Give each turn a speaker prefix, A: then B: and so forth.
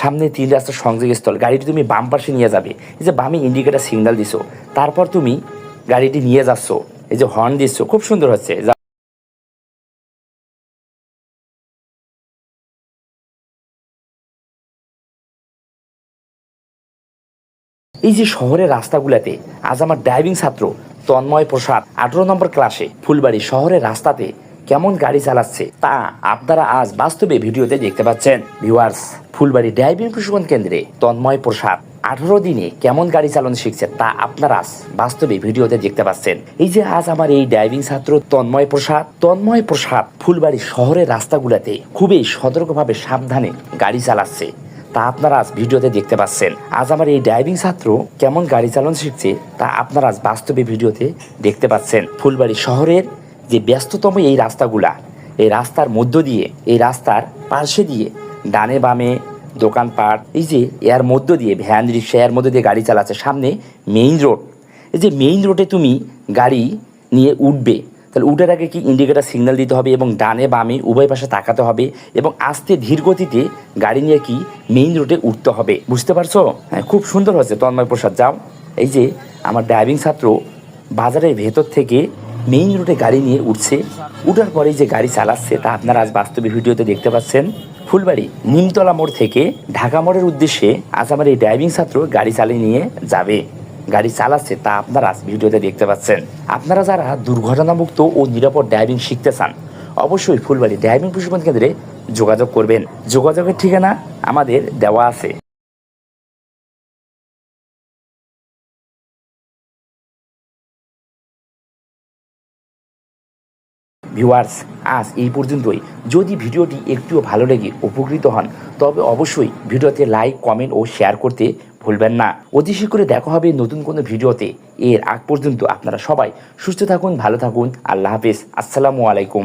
A: সামনে তিন রাস্তার সংযোগস্থল। গাড়িটি তুমি বাম পাশে নিয়ে যাবে। এই যে বামে ইন্ডিকেটার সিগন্যাল দিছো। তারপর তুমি গাড়িটি নিয়ে যাচ্ছ। এই যে হর্ন দিচ্ছ। খুব সুন্দর হচ্ছে। এই যে শহরের রাস্তাগুলোতে, আজ আমার ড্রাইভিং ছাত্র তন্ময় প্রসাদ, আঠারো নম্বর ক্লাসে ফুলবাড়ি শহরের রাস্তাতে কেমন গাড়ি চালাচ্ছে তা আপনারা আজ বাস্তবে ভিডিওতে দেখতে পাচ্ছেন। ভিউয়ার্স, ফুলবাড়ি ড্রাইভিং প্রশিক্ষণ কেন্দ্রে তন্ময় প্রসাদ আঠারো দিনে কেমন গাড়ি চালানো শিখছে তা আপনারা বাস্তবে ভিডিওতে দেখতে পাচ্ছেন। এই যে আজ আমার এই ড্রাইভিং ছাত্র তন্ময় প্রসাদ তন্ময় প্রসাদ ফুলবাড়ি শহরের রাস্তাগুলোতে খুবই সতর্কভাবে সাবধানে গাড়ি চালাচ্ছে। তা আপনারা আজ ভিডিওতে দেখতে পাচ্ছেন। আজ আমার এই ড্রাইভিং ছাত্র কেমন গাড়ি চালানো শিখছে তা আপনারা আজ বাস্তবে ভিডিওতে দেখতে পাচ্ছেন। ফুলবাড়ি শহরের যে ব্যস্ততম এই রাস্তাগুলা, এই রাস্তার মধ্য দিয়ে, এই রাস্তার পাশে দিয়ে, ডানে বামে দোকানপাট এই যে এর মধ্য দিয়ে, ভ্যান রিক্সা এর মধ্য দিয়ে গাড়ি চালাচ্ছে, সামনে মেইন রোড এই যে মেইন রোডে তুমি গাড়ি নিয়ে উঠবে, তাহলে উঠার আগে কি ইন্ডিকেটার সিগন্যাল দিতে হবে এবং ডানে বামে উভয় পাশে তাকাতে হবে এবং আস্তে ধীর গতিতে গাড়ি নিয়ে কি মেইন রোডে উঠতে হবে, বুঝতে পারছ? হ্যাঁ খুব সুন্দর হয়েছে, তন্ময় প্রসাদ, যাও। এই যে আমার ড্রাইভিং ছাত্র বাজারের ভেতর থেকে মেইন রোডে গাড়ি নিয়ে উঠছে। উঠার পরে যে গাড়ি চালাচ্ছে, তা আপনারা আজ বাস্তবে ভিডিওতে দেখতে পাচ্ছেন। ফুলবাড়ি, নিমতলা মোড় থেকে ঢাকা মোড়ের উদ্দেশ্যে আজ আমার এই ড্রাইভিং ছাত্র গাড়ি চালিয়ে নিয়ে যাবে। গাড়ি চালাচ্ছে, তা আপনারা আজ ভিডিওতে দেখতে পাচ্ছেন। আপনারা যারা দুর্ঘটনামুক্ত ও নিরাপদ ড্রাইভিং শিখতে চান, অবশ্যই ফুলবাড়ি ড্রাইভিং প্রশিক্ষণ কেন্দ্রে যোগাযোগ করবেন। যোগাযোগের ঠিকানা আমাদের দেওয়া আছে। ভিউয়ার্স, আজ এই পর্যন্তই। যদি ভিডিওটি একটুও ভালো লেগে উপকৃত হন, তবে অবশ্যই ভিডিওতে লাইক, কমেন্ট ও শেয়ার করতে ভুলবেন না। অতি শীঘ্রই দেখা হবে নতুন কোনো ভিডিওতে। এর আগ পর্যন্ত আপনারা সবাই সুস্থ থাকুন, ভালো থাকুন। আল্লাহ হাফেজ। আসসালামু আলাইকুম।